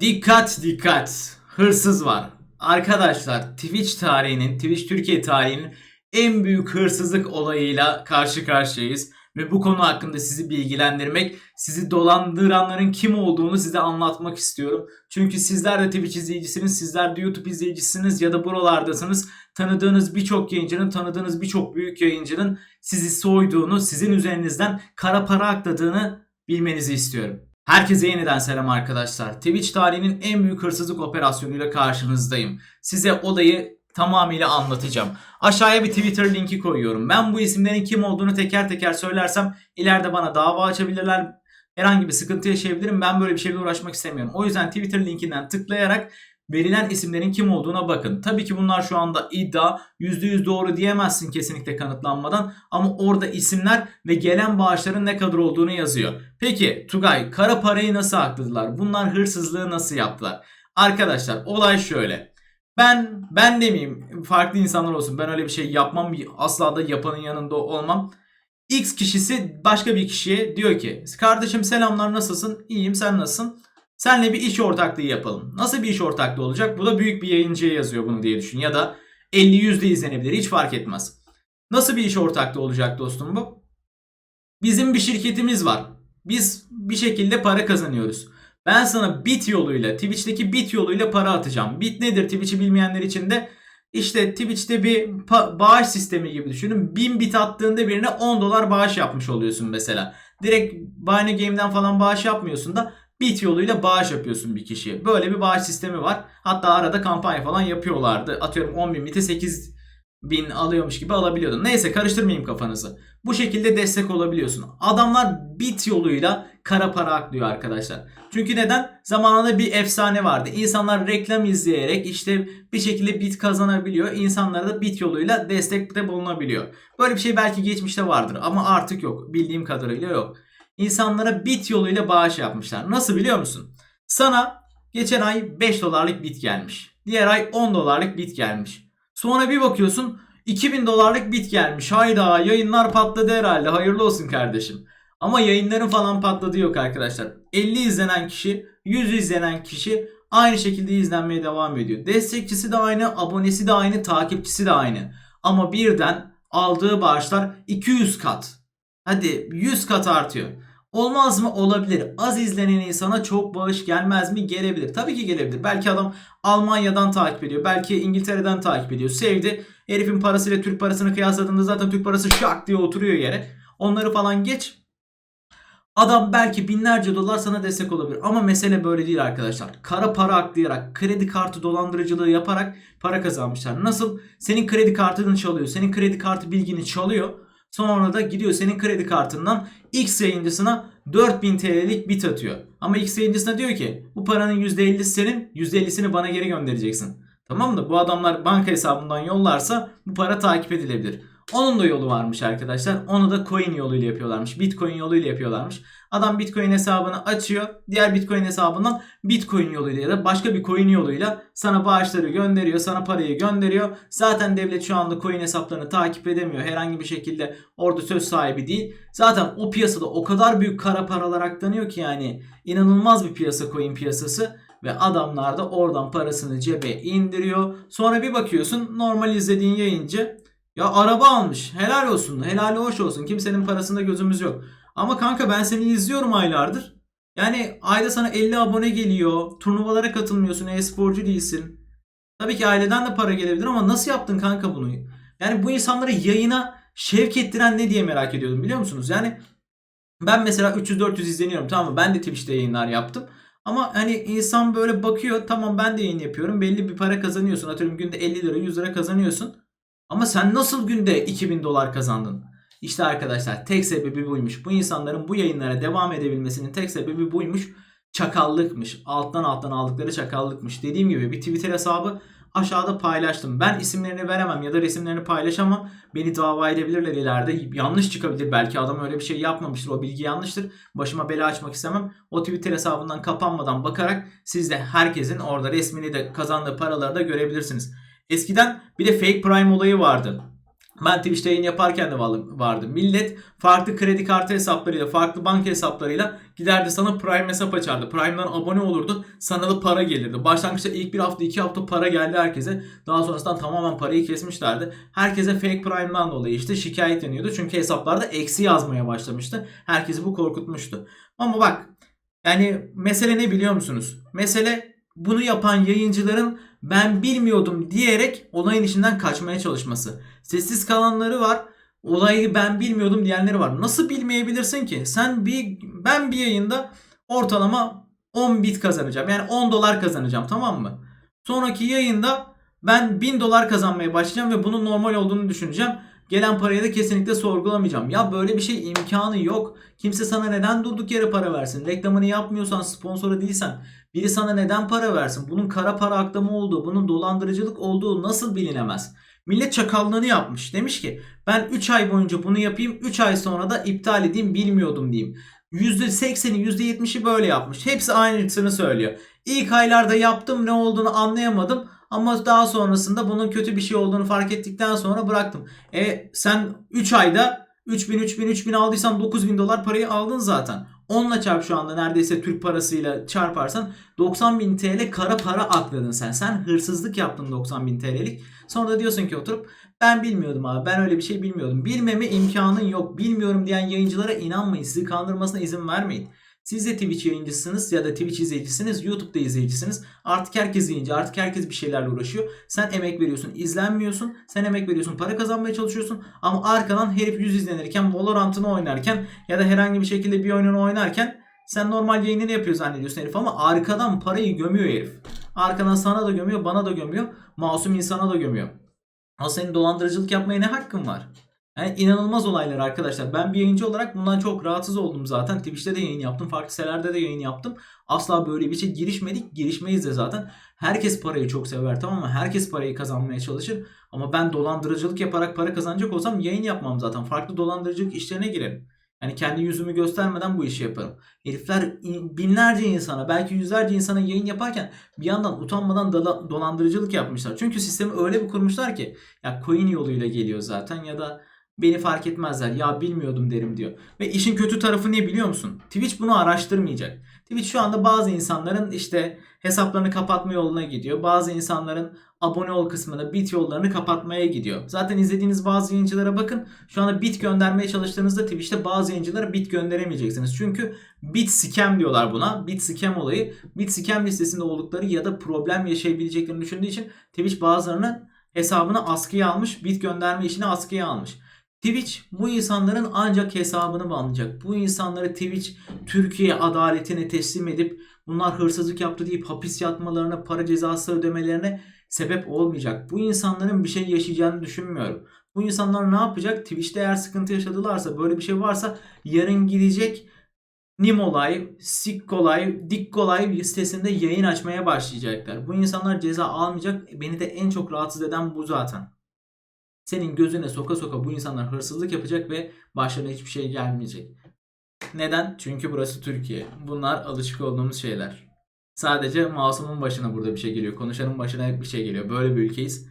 Dikkat dikkat. Hırsız var. Arkadaşlar Twitch tarihinin, Twitch Türkiye tarihinin en büyük hırsızlık olayıyla karşı karşıyayız. Ve bu konu hakkında sizi bilgilendirmek, sizi dolandıranların kim olduğunu size anlatmak istiyorum. Çünkü sizler de Twitch izleyicisiniz, sizler de YouTube izleyicisiniz ya da buralardasınız. Tanıdığınız birçok yayıncının, tanıdığınız birçok büyük yayıncının sizi soyduğunu, sizin üzerinizden kara para akladığını bilmenizi istiyorum. Herkese yeniden selam arkadaşlar. Twitch tarihinin en büyük hırsızlık operasyonuyla karşınızdayım. Size olayı tamamıyla anlatacağım. Aşağıya bir Twitter linki koyuyorum. Ben bu isimlerin kim olduğunu teker teker söylersem ileride bana dava açabilirler. Herhangi bir sıkıntı yaşayabilirim. Ben böyle bir şeyle uğraşmak istemiyorum. O yüzden Twitter linkinden tıklayarak verilen isimlerin kim olduğuna bakın. Tabii ki bunlar şu anda iddia. %100 doğru diyemezsin kesinlikle kanıtlanmadan. Ama orada isimler ve gelen bağışların ne kadar olduğunu yazıyor. Peki Tugay kara parayı nasıl akladılar? Bunlar hırsızlığı nasıl yaptılar? Arkadaşlar olay şöyle. Ben ben demeyeyim farklı insanlar olsun. Ben öyle bir şey yapmam. Asla da yapanın yanında olmam. X kişisi başka bir kişiye diyor ki kardeşim selamlar nasılsın? İyiyim sen nasılsın? Senle bir iş ortaklığı yapalım. Nasıl bir iş ortaklığı olacak? Bu da büyük bir yayıncıya yazıyor bunu diye düşün. Ya da 50-100 de izlenebilir hiç fark etmez. Nasıl bir iş ortaklığı olacak dostum bu? Bizim bir şirketimiz var. Biz bir şekilde para kazanıyoruz. Ben sana bit yoluyla, Twitch'teki bit yoluyla para atacağım. Bit nedir Twitch'i bilmeyenler için de işte Twitch'te bir bağış sistemi gibi düşünün. 1000 bit attığında birine 10 dolar bağış yapmış oluyorsun mesela. Direkt Bine Game'den falan bağış yapmıyorsun da bit yoluyla bağış yapıyorsun bir kişiye. Böyle bir bağış sistemi var. Hatta arada kampanya falan yapıyorlardı. Atıyorum 10 bin biti 8 bin alıyormuş gibi alabiliyordun. Neyse karıştırmayayım kafanızı. Bu şekilde destek olabiliyorsun. Adamlar bit yoluyla kara para aklıyor arkadaşlar. Çünkü neden? Zamanında bir efsane vardı. İnsanlar reklam izleyerek işte bir şekilde bit kazanabiliyor. İnsanlara da bit yoluyla destekte bulunabiliyor. Böyle bir şey belki geçmişte vardır ama artık yok. Bildiğim kadarıyla yok. İnsanlara bit yoluyla bağış yapmışlar. Nasıl biliyor musun? Sana geçen ay 5 dolarlık bit gelmiş. Diğer ay 10 dolarlık bit gelmiş. Sonra bir bakıyorsun 2000 dolarlık bit gelmiş. Hayda yayınlar patladı herhalde. Hayırlı olsun kardeşim. Ama yayınların falan patladı yok arkadaşlar. 50 izlenen kişi, 100 izlenen kişi aynı şekilde izlenmeye devam ediyor. Destekçisi de aynı, abonesi de aynı, takipçisi de aynı. Ama birden aldığı bağışlar 200 kat. Hadi 100 kat artıyor. Olmaz mı? Olabilir. Az izlenen insana çok bağış gelmez mi? Gelebilir. Tabii ki gelebilir. Belki adam Almanya'dan takip ediyor. Belki İngiltere'den takip ediyor. Sevdi. Herifin parasıyla Türk parasını kıyasladığında zaten Türk parası şak diye oturuyor yere. Onları falan geç. Adam belki binlerce dolar sana destek olabilir. Ama mesele böyle değil arkadaşlar. Kara para aklayarak, kredi kartı dolandırıcılığı yaparak para kazanmışlar. Nasıl? Senin kredi kartını çalıyor. Senin kredi kartı bilgini çalıyor. Sonra da gidiyor senin kredi kartından X yayıncısına 4000 TL'lik bit atıyor. Ama X yayıncısına diyor ki bu paranın %50'si senin %50'sini bana geri göndereceksin. Tamam mı? Bu adamlar banka hesabından yollarsa bu para takip edilebilir. Onun da yolu varmış arkadaşlar. Onu da coin yoluyla yapıyorlarmış. Bitcoin yoluyla yapıyorlarmış. Adam Bitcoin hesabını açıyor. Diğer Bitcoin hesabından Bitcoin yoluyla ya da başka bir coin yoluyla sana bağışları gönderiyor. Sana parayı gönderiyor. Zaten devlet şu anda coin hesaplarını takip edemiyor. Herhangi bir şekilde orada söz sahibi değil. Zaten o piyasada o kadar büyük kara paralar aklanıyor ki yani inanılmaz bir piyasa coin piyasası. Ve adamlar da oradan parasını cebe indiriyor. Sonra bir bakıyorsun normal izlediğin yayıncı ya araba almış. Helal olsun. Helal hoş olsun. Kimsenin parasında gözümüz yok. Ama kanka ben seni izliyorum aylardır. Yani ayda sana 50 abone geliyor. Turnuvalara katılmıyorsun. E-sporcu değilsin. Tabii ki aileden de para gelebilir ama nasıl yaptın kanka bunu? Yani bu insanları yayına şevk ettiren ne diye merak ediyordum biliyor musunuz? Yani ben mesela 300-400 izleniyorum tamam mı? Ben de Twitch'te yayınlar yaptım. Ama hani insan böyle bakıyor tamam ben de yayın yapıyorum. Belli bir para kazanıyorsun. Atıyorum günde 50 lira 100 lira kazanıyorsun. Ama sen nasıl günde 2000 dolar kazandın? İşte arkadaşlar tek sebebi buymuş. Bu insanların bu yayınlara devam edebilmesinin tek sebebi buymuş. Çakallıkmış. Alttan alttan aldıkları çakallıkmış. Dediğim gibi bir Twitter hesabı aşağıda paylaştım. Ben isimlerini veremem ya da resimlerini paylaşamam. Beni dava edebilirler ileride. Yanlış çıkabilir. Belki adam öyle bir şey yapmamıştır. O bilgi yanlıştır. Başıma bela açmak istemem. O Twitter hesabından kapanmadan bakarak siz de herkesin orada resmini de kazandığı paraları da görebilirsiniz. Eskiden bir de fake prime olayı vardı. Ben Twitch'te yayın yaparken de var- vardı. Millet farklı kredi kartı hesaplarıyla, farklı banka hesaplarıyla giderdi sana Prime hesap açardı. Prime'dan abone olurdu. Sana da para gelirdi. Başlangıçta ilk bir hafta, iki hafta para geldi herkese. Daha sonrasında tamamen parayı kesmişlerdi. Herkese fake Prime'dan dolayı işte şikayetleniyordu. Çünkü hesaplarda eksi yazmaya başlamıştı. Herkesi bu korkutmuştu. Ama bak yani mesele ne biliyor musunuz? Mesele bunu yapan yayıncıların ben bilmiyordum diyerek olayın içinden kaçmaya çalışması. Sessiz kalanları var. Olayı ben bilmiyordum diyenleri var. Nasıl bilmeyebilirsin ki? Sen bir ben bir yayında ortalama 10 bit kazanacağım. Yani 10 dolar kazanacağım tamam mı? Sonraki yayında ben 1000 dolar kazanmaya başlayacağım ve bunun normal olduğunu düşüneceğim. Gelen parayı da kesinlikle sorgulamayacağım. Ya böyle bir şey imkanı yok. Kimse sana neden durduk yere para versin? Reklamını yapmıyorsan, sponsoru değilsen biri sana neden para versin? Bunun kara para aklama olduğu, bunun dolandırıcılık olduğu nasıl bilinemez? Millet çakallığını yapmış. Demiş ki ben 3 ay boyunca bunu yapayım. 3 ay sonra da iptal edeyim bilmiyordum diyeyim. %80'i %70'i böyle yapmış. Hepsi aynısını söylüyor. İlk aylarda yaptım ne olduğunu anlayamadım. Ama daha sonrasında bunun kötü bir şey olduğunu fark ettikten sonra bıraktım. E sen 3 ayda 3000 3000 3000 aldıysan 9000 dolar parayı aldın zaten. Onunla çarp şu anda neredeyse Türk parasıyla çarparsan 90.000 TL kara para akladın sen. Sen hırsızlık yaptın 90.000 TL'lik. Sonra da diyorsun ki oturup ben bilmiyordum abi ben öyle bir şey bilmiyordum. Bilmeme imkanın yok. Bilmiyorum diyen yayıncılara inanmayın. Sizi kandırmasına izin vermeyin. Siz de Twitch yayıncısınız ya da Twitch izleyicisiniz, YouTube'da izleyicisiniz. Artık herkes yayıncı, artık herkes bir şeylerle uğraşıyor. Sen emek veriyorsun, izlenmiyorsun. Sen emek veriyorsun, para kazanmaya çalışıyorsun. Ama arkadan herif yüz izlenirken, Valorant'ını oynarken ya da herhangi bir şekilde bir oyununu oynarken sen normal yayınını yapıyor zannediyorsun herif ama arkadan parayı gömüyor herif. Arkadan sana da gömüyor, bana da gömüyor, masum insana da gömüyor. Ama senin dolandırıcılık yapmaya ne hakkın var? Yani inanılmaz olaylar arkadaşlar. Ben bir yayıncı olarak bundan çok rahatsız oldum zaten. Twitch'te de yayın yaptım. Farklı sitelerde de yayın yaptım. Asla böyle bir şey girişmedik. Girişmeyiz de zaten. Herkes parayı çok sever tamam mı? Herkes parayı kazanmaya çalışır. Ama ben dolandırıcılık yaparak para kazanacak olsam yayın yapmam zaten. Farklı dolandırıcılık işlerine girerim. Yani kendi yüzümü göstermeden bu işi yaparım. Herifler binlerce insana belki yüzlerce insana yayın yaparken bir yandan utanmadan dolandırıcılık yapmışlar. Çünkü sistemi öyle bir kurmuşlar ki ya coin yoluyla geliyor zaten ya da beni fark etmezler. Ya bilmiyordum derim diyor. Ve işin kötü tarafı ne biliyor musun? Twitch bunu araştırmayacak. Twitch şu anda bazı insanların işte hesaplarını kapatma yoluna gidiyor. Bazı insanların abone ol kısmına bit yollarını kapatmaya gidiyor. Zaten izlediğiniz bazı yayıncılara bakın. Şu anda bit göndermeye çalıştığınızda Twitch'te bazı yayıncılara bit gönderemeyeceksiniz. Çünkü bit scam diyorlar buna. Bit scam olayı. Bit scam listesinde oldukları ya da problem yaşayabileceklerini düşündüğü için Twitch bazılarının hesabını askıya almış. Bit gönderme işini askıya almış. Twitch bu insanların ancak hesabını banlayacak. Bu insanları Twitch Türkiye adaletine teslim edip bunlar hırsızlık yaptı deyip hapis yatmalarına, para cezası ödemelerine sebep olmayacak. Bu insanların bir şey yaşayacağını düşünmüyorum. Bu insanlar ne yapacak? Twitch'te eğer sıkıntı yaşadılarsa, böyle bir şey varsa yarın gidecek Nimolay, Sikkolay, Dikkolay sitesinde yayın açmaya başlayacaklar. Bu insanlar ceza almayacak. Beni de en çok rahatsız eden bu zaten. Senin gözüne soka soka bu insanlar hırsızlık yapacak ve başlarına hiçbir şey gelmeyecek. Neden? Çünkü burası Türkiye. Bunlar alışık olduğumuz şeyler. Sadece masumun başına burada bir şey geliyor. Konuşanın başına bir şey geliyor. Böyle bir ülkeyiz.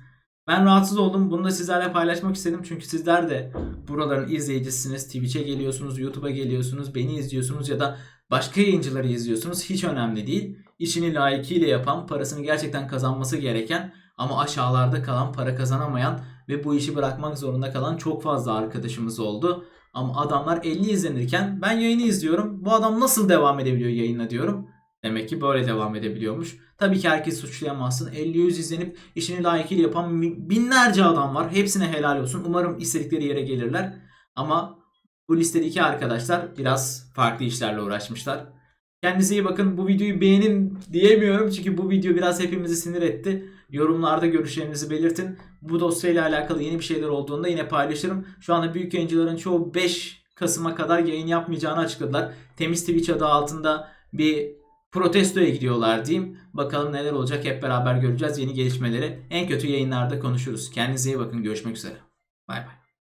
Ben rahatsız oldum. Bunu da sizlerle paylaşmak istedim. Çünkü sizler de buraların izleyicisiniz. Twitch'e geliyorsunuz, YouTube'a geliyorsunuz, beni izliyorsunuz ya da başka yayıncıları izliyorsunuz. Hiç önemli değil. İşini layıkıyla yapan, parasını gerçekten kazanması gereken ama aşağılarda kalan, para kazanamayan ve bu işi bırakmak zorunda kalan çok fazla arkadaşımız oldu. Ama adamlar 50 izlenirken ben yayını izliyorum. Bu adam nasıl devam edebiliyor yayınla diyorum. Demek ki böyle devam edebiliyormuş. Tabii ki herkes suçlayamazsın. 50-100 izlenip işini layıkıyla yapan binlerce adam var. Hepsine helal olsun. Umarım istedikleri yere gelirler. Ama bu listedeki arkadaşlar biraz farklı işlerle uğraşmışlar. Kendinize iyi bakın. Bu videoyu beğenin diyemiyorum. Çünkü bu video biraz hepimizi sinir etti. Yorumlarda görüşlerinizi belirtin. Bu dosyayla alakalı yeni bir şeyler olduğunda yine paylaşırım. Şu anda büyük yayıncıların çoğu 5 Kasım'a kadar yayın yapmayacağını açıkladılar. Temiz Twitch adı altında bir protestoya gidiyorlar diyeyim. Bakalım neler olacak hep beraber göreceğiz yeni gelişmeleri. En kötü yayınlarda konuşuruz. Kendinize iyi bakın. Görüşmek üzere. Bay bay.